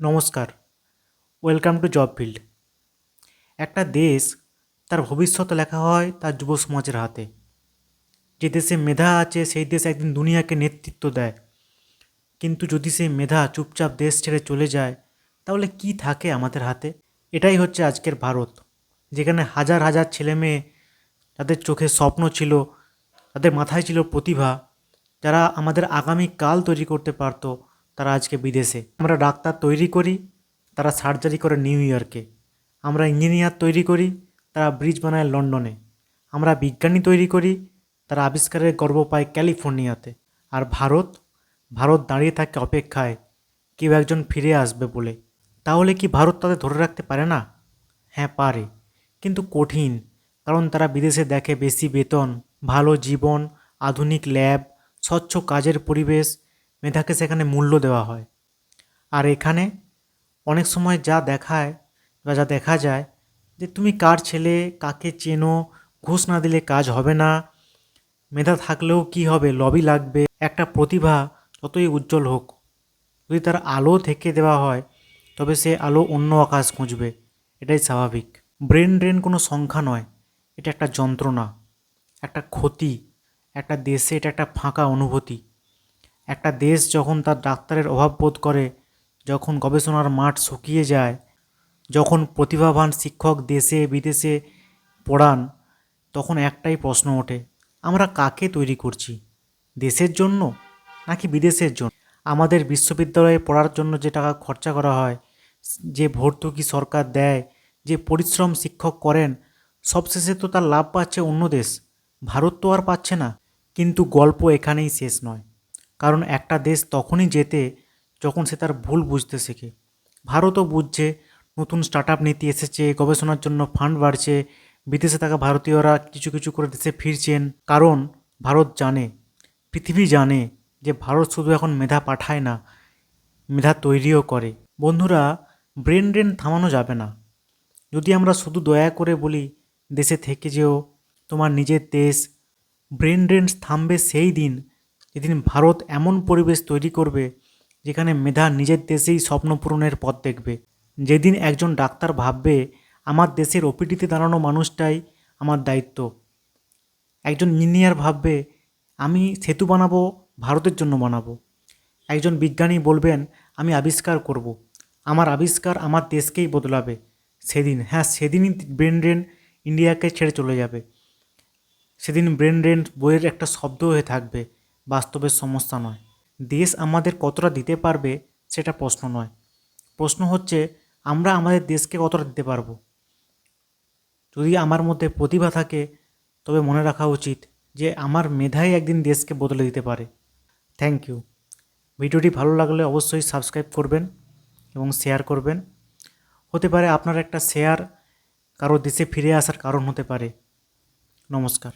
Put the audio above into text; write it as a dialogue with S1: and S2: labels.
S1: নমস্কার। Welcome to job field একটা দেশ তার ভবিষ্যৎ লেখা হয় তার যুব সমাজের হাতে। যে দেশে মেধা আছে, সেই দেশ একদিন দুনিয়াকে নেতৃত্ব দেয়। কিন্তু যদি সেই মেধা চুপচাপ দেশ ছেড়ে চলে যায়, তাহলে কি থাকে আমাদের হাতে? এটাই হচ্ছে আজকের ভারত, যেখানে হাজার হাজার ছেলে মেয়ে যাদের চোখে স্বপ্ন ছিল, তাদের মাথায় ছিল প্রতিভা, যারা আমাদের আগামী কাল তৈরি করতে পারতো। তারা আজকে বিদেশে। আমরা ডাক্তার তৈরি করি, তারা সার্জারি করে নিউ ইয়র্কে। আমরা ইঞ্জিনিয়ার তৈরি করি, তারা ব্রিজ বানায় লন্ডনে। আমরা বিজ্ঞানী তৈরি করি, তারা আবিষ্কারের গর্ব পায় ক্যালিফোর্নিয়াতে। আর ভারত ভারত দাঁড়িয়ে থাকে অপেক্ষায়, কেউ একজন ফিরে আসবে বলে। তাহলে কি ভারত তাদের ধরে রাখতে পারে না? হ্যাঁ পারে। কিন্তু কঠিন, কারণ তারা বিদেশে দেখে বেশি বেতন, ভালো জীবন, আধুনিক ল্যাব, স্বচ্ছ কাজের পরিবেশ মেধাকে সেখানে মূল্য দেওয়া হয়। আর এখানে অনেক সময় যা দেখায় বা যা দেখা যায় যে তুমি কার ছেলে, কাকে চেনো, ঘুষ না দিলে কাজ হবে না, মেধা থাকলেও কি হবে, লবি লাগবে, একটা প্রতিভা যতই উজ্জ্বল হোক, যদি তার আলো থেকে দেওয়া হয়, তবে সে আলো অন্য আকাশ খুঁজবে। এটাই স্বাভাবিক। ব্রেন ড্রেন কোনো সংখ্যা নয়, এটা একটা যন্ত্রণা, একটা ক্ষতি, একটা দেশে এটা একটা ফাঁকা অনুভূতি। একটা দেশ যখন তার ডাক্তারের অভাব বোধ করে, যখন গবেষণার মাঠ শুকিয়ে যায়, যখন প্রতিভাবান শিক্ষক দেশে বিদেশে পড়ান, তখন একটাই প্রশ্ন ওঠে, আমরা কাকে তৈরি করছি? দেশের জন্য নাকি বিদেশের জন্য? আমাদের বিশ্ববিদ্যালয়ে পড়ার জন্য যে টাকা খরচা করা হয়, যে ভর্তুকি সরকার দেয়, যে পরিশ্রম শিক্ষক করেন, সবশেষে তো তার লাভ পাচ্ছে অন্য দেশ। ভারত তো আর পাচ্ছে না। কিন্তু গল্প এখানেই শেষ নয়। কারণ একটা দেশ তখনই যেতে যখন সে তার ভুল বুঝতে শেখে। ভারতও বুঝছে, নতুন স্টার্ট আপ নীতি এসেছে, গবেষণার জন্য ফান্ড বাড়ছে, বিদেশে থাকা ভারতীয়রা কিছু কিছু করে দেশে ফিরছেন। কারণ ভারত জানে, পৃথিবী জানে যে ভারত শুধু এখন মেধা পাঠায় না, মেধা তৈরিও করে। বন্ধুরা, ব্রেন ড্রেন থামানো যাবে না। যদি আমরা শুধু দয়া করে বলি, দেশে থেকে যেও, তোমার নিজের দেশ, ব্রেন ড্রেন থামবে সেই দিন যেদিন ভারত এমন পরিবেশ তৈরি করবে যেখানে মেধা নিজের দেশেই স্বপ্ন পূরণের পথ দেখবে। যেদিন একজন ডাক্তার ভাববে, আমার দেশের ওপিডিতে দাঁড়ানো মানুষটাই আমার দায়িত্ব। একজন ইঞ্জিনিয়ার ভাববে, আমি সেতু বানাবো, ভারতের জন্য বানাবো। একজন বিজ্ঞানী বলবেন, আমি আবিষ্কার করব। আমার আবিষ্কার আমার দেশকেই বদলাবে। সেদিন হ্যাঁ সেদিনই ব্রেন ড্রেন ইন্ডিয়াকে ছেড়ে চলে যাবে। সেদিন ব্রেন ড্রেন বইয়ের একটা শব্দ হয়ে থাকবে। বাস্তবের সমস্যা নয়। দেশ আমাদের কতটা দিতে পারবে সেটা প্রশ্ন নয়। প্রশ্ন হচ্ছে, আমরা আমাদের দেশকে কতটা দিতে পারব? যদি আমার মধ্যে প্রতিভা থাকে, তবে মনে রাখা উচিত যে আমার মেধাই একদিন দেশকে বদলে দিতে পারে। থ্যাংক ইউ ভিডিওটি ভালো লাগলে অবশ্যই সাবস্ক্রাইব করবেন এবং শেয়ার করবেন। হতে পারে আপনার একটা শেয়ার কারও দেশে ফিরে আসার কারণ হতে পারে। নমস্কার।